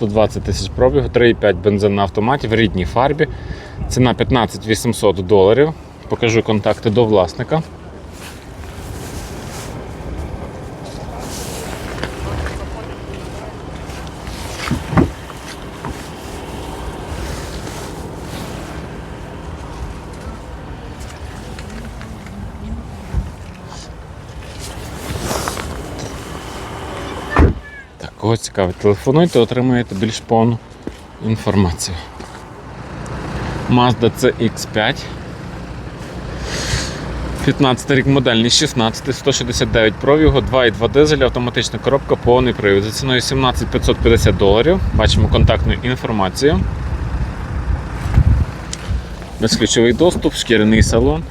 120 тисяч пробігу, 3,5 бензин на автоматі в рідній фарбі. Ціна 15 800 доларів. Покажу контакти до власника. Кого цікавить, телефонуйте, отримаєте більш повну інформацію. Mazda CX5. 15 рік модельний, 16, 169 пробігу, 2,2 дизель, автоматична коробка, повний привід. За ціною 17 550 доларів. Бачимо контактну інформацію. Безключовий доступ, шкіряний салон.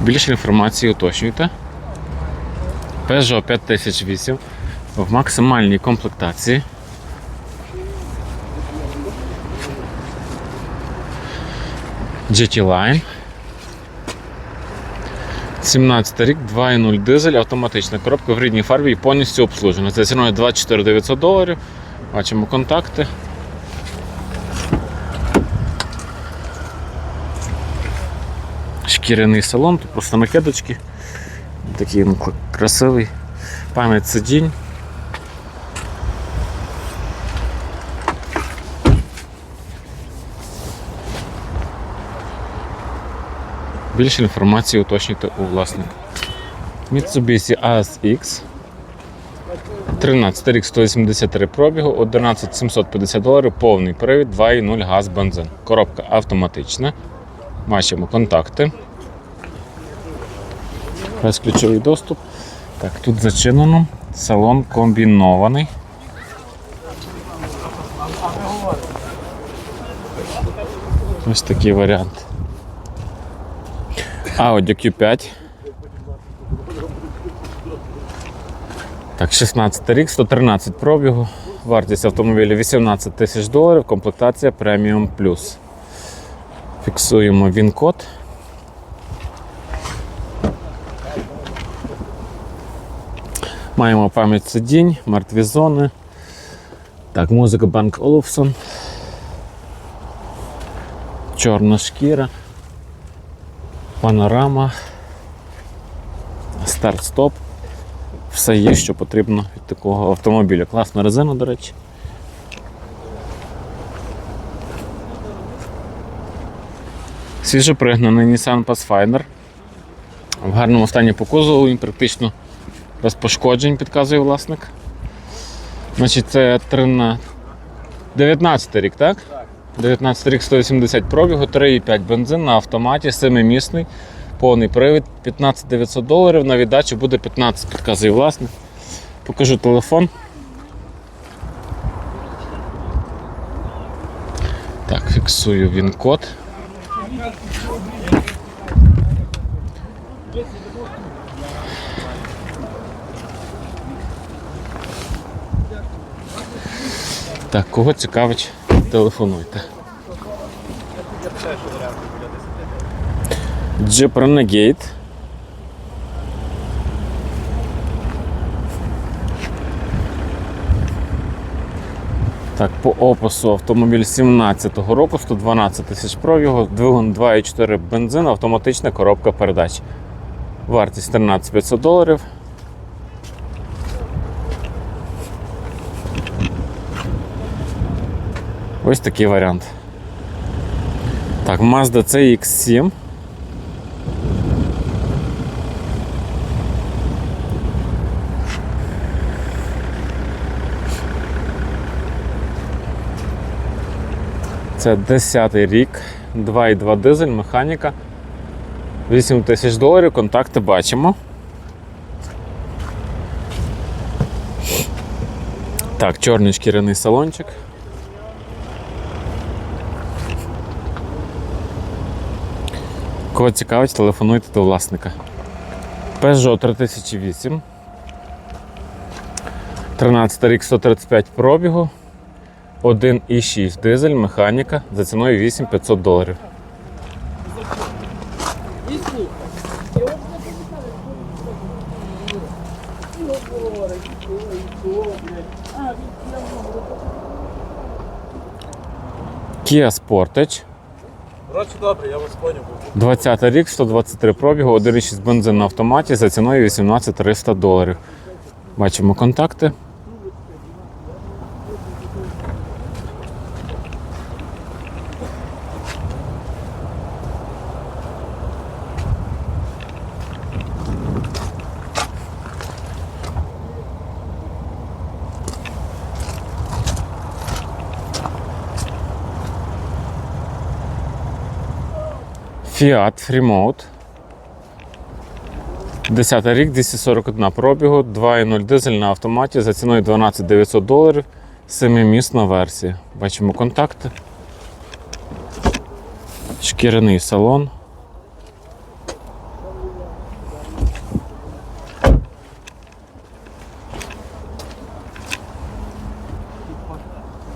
Більше інформації уточнюйте. Peugeot 5008 в максимальній комплектації. GT Line. 17 рік, 2.0 дизель, автоматична коробка в рідній фарбі і повністю обслужена. За ціною 24 900 доларів. Бачимо контакти. Шкіряний салон, тут просто накидочки. Такий він красивий. Пам'ять сидінь. Більше інформації уточнюйте у власника. Mitsubishi ASX. 13 рік 183 пробігу, 11 750 доларів, повний привід, 2,0 газ бензин. Коробка автоматична. Бачимо контакти. Безключовий доступ. Так, тут зачинено. Салон комбінований. Ось такий варіант. Audi Q5. Так, 16 рік, 113 пробігу. Вартість автомобіля 18 тисяч доларів, комплектація Premium Plus. Фіксуємо він-код. Маємо пам'ять сидінь, мертві зони. Так, музика Банк Олufsen. Чорна шкіра. Панорама. Старт-стоп. Все є, що потрібно від такого автомобіля. Класна резина, до речі. Свіжопригнаний Nissan Pathfinder. В гарному стані по кузову, він практично без пошкоджень, підказує власник. Значить, це 13... 19 рік, так? 19 рік 180 пробігу, 3,5 бензин на автоматі, 7-місний, повний привід, 15 900 доларів, на віддачу буде 15, підказує власник. Покажу телефон. Так, фіксую він код. Так, кого цікавить, телефонуйте. Jeep Renegade. Так, по опису автомобіль 17-го року, 112 тисяч пробігу, двигун 2,4 бензин, автоматична коробка передач. Вартість 13 500 доларів. Ось такий варіант. Так, Mazda CX7. Це 10 рік, 2,2 дизель, механіка. 8 тисяч доларів, контакти бачимо. Так, чорний шкіряний салончик. Кого цікавить, телефонуйте до власника. Peugeot 3008. 13 рік 135 пробігу. 1,6 дизель, механіка за ціною 8500 доларів. Kia Sportage. Коротше, добре, я вас поняв. 20 рік, 123 пробігу, 1,6 бензин на автоматі за ціною 18 300 доларів. Бачимо контакти. Fiat Freemode. 10 рік, 241 пробігу, 2.0 дизель на автоматі за ціною 12 900 доларів. Семимісна версія. Бачимо контакти. Шкіряний салон.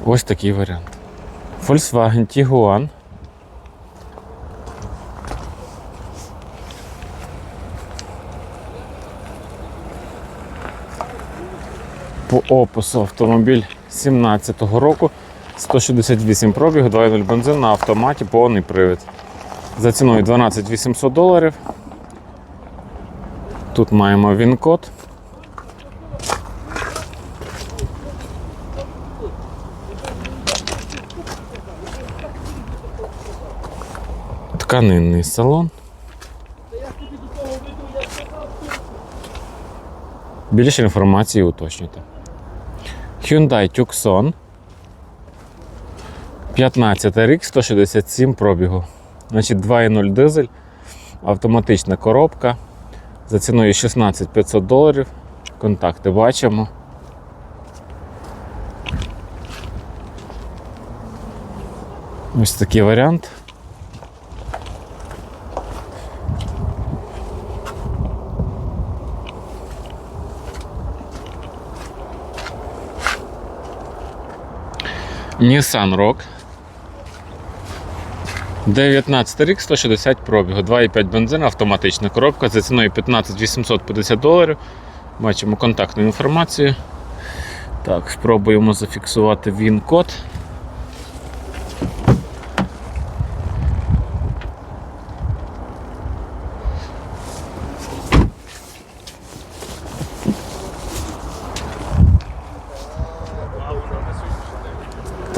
Ось такий варіант. Volkswagen Tiguan. По опису автомобіль 17-го року, 168 пробіг, 2.0 бензин на автоматі, повний привід. За ціною 12 800 доларів. Тут маємо він-код. Тканинний салон. Більше інформації уточнюйте. Hyundai Tucson. 15 рік, 167 пробігу. Значить 2.0 дизель, автоматична коробка. За ціною 16 500 доларів. Контакти бачимо. Ось такий варіант. Nissan Rock. 19 рік, 160 пробігу, 2,5 бензин, автоматична коробка за ціною 15 850 доларів. Бачимо контактну інформацію. Так, спробуємо зафіксувати він-код.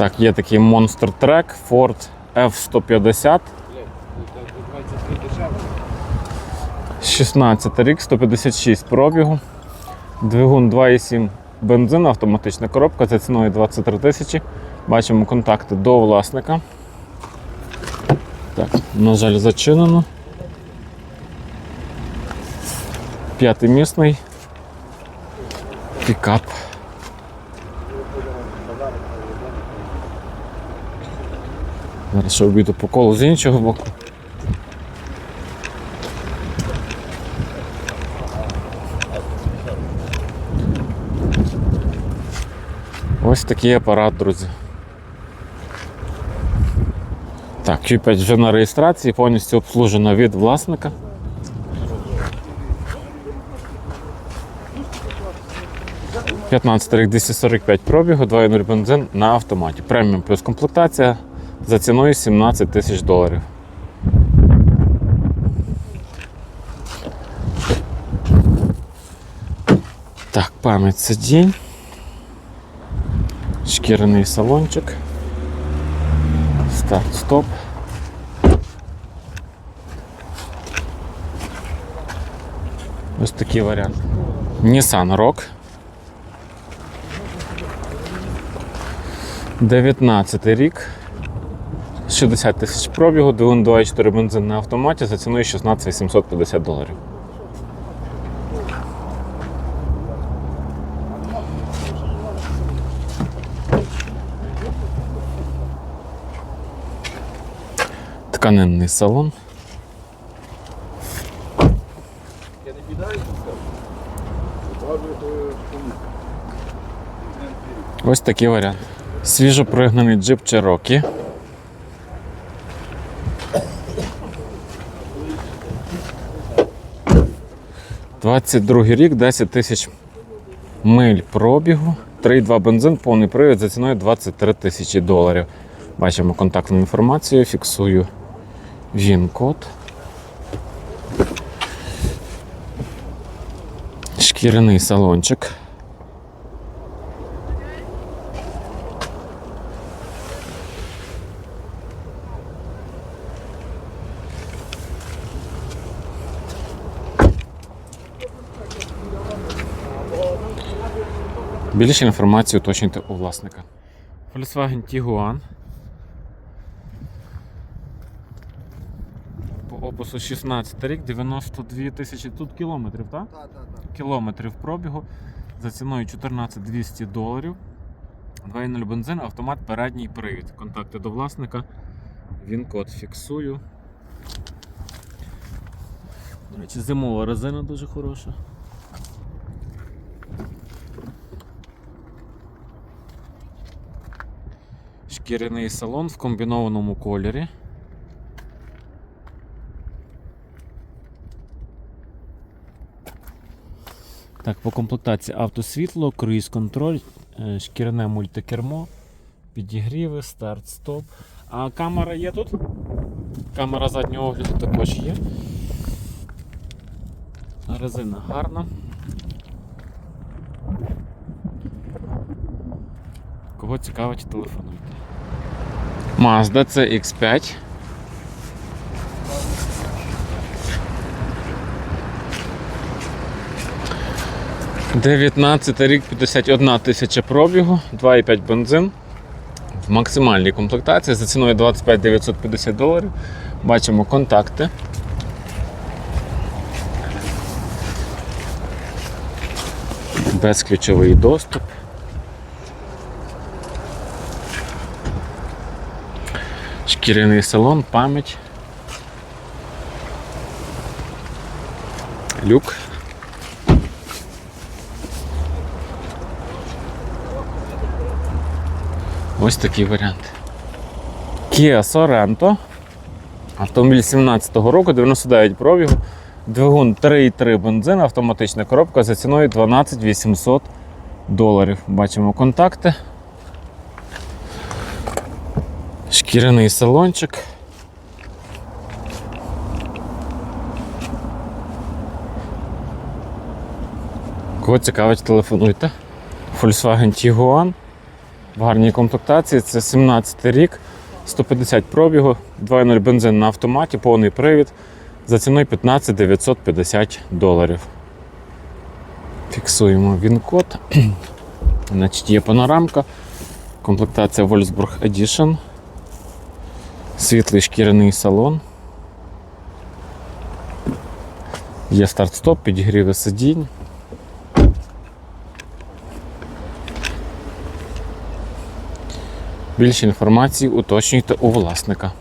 Так, є такий Monster Track Ford F150. 16 рік, 156 пробігу. Двигун 2,7 бензин, автоматична коробка за ціною 23 тисячі. Бачимо контакти до власника. Так, на жаль, зачинено. П'ятимісний. Пікап. Зараз ще обійду по колу з іншого боку. Ось такий апарат, друзі. Так, Q5 вже на реєстрації, повністю обслужено від власника. 15 рік 245 пробігу, 2.0 бензин на автоматі. Преміум плюс комплектація за ціною 17 тисяч доларів. Так, пам'ять сидінь. Шкіряний салончик. Старт, стоп. Ось такий варіант. Nissan Rock. 19 рік. 60 тисяч пробігу, двигун 2.4 бензин на автоматі за ціною 16 850 доларів. Тканинний салон. Ось такий варіант. Свіжо пригнаний джип Cherokee. Двадцять другий рік, 10 тисяч миль пробігу, 3,2 бензин, повний привід за ціною 23 тисячі доларів. Бачимо контактну інформацію, фіксую він-код. Шкіряний салончик. Більше інформації уточнюйте у власника. Volkswagen Tiguan. По опису 16 рік, 92 тисячі тут кілометрів, так? Так, так, так. Кілометрів пробігу за ціною 14 200 доларів. 2.0 бензин, автомат, передній привід. Контакти до власника. Він код фіксую. До речі, зимова резина дуже хороша. Шкіряний салон в комбінованому кольорі. Так, по комплектації автосвітло, круїз контроль, е, шкіряне мультикермо, підігріви, старт, стоп. А камера є тут? Камера заднього огляду також є. Резина гарна. Кого цікавить, телефонуйте. Mazda CX5. Дев'ятнадцятий рік 51 тисяча пробігу, 2,5 бензин. В максимальній комплектації за ціною 25 950 доларів. Бачимо контакти. Безключовий доступ. Шкіряний салон, пам'ять. Люк. Ось такий варіант. Kia Sorento. Автомобіль 17-го року, 99 пробігу. Двигун 3,3 бензин, автоматична коробка за ціною 12 800 доларів. Бачимо контакти. Шкіряний салончик. Кого цікавить, телефонуйте. Volkswagen Tiguan. В гарній комплектації. Це 17 рік, 150 пробігу, 2.0 бензин на автоматі, повний привід. За ціною 15 950 доларів. Фіксуємо він-код. Значить, є панорамка. Комплектація Wolfsburg Edition. Світлий шкіряний салон. Є старт-стоп, підігріви сидінь. Більше інформації уточнюйте у власника.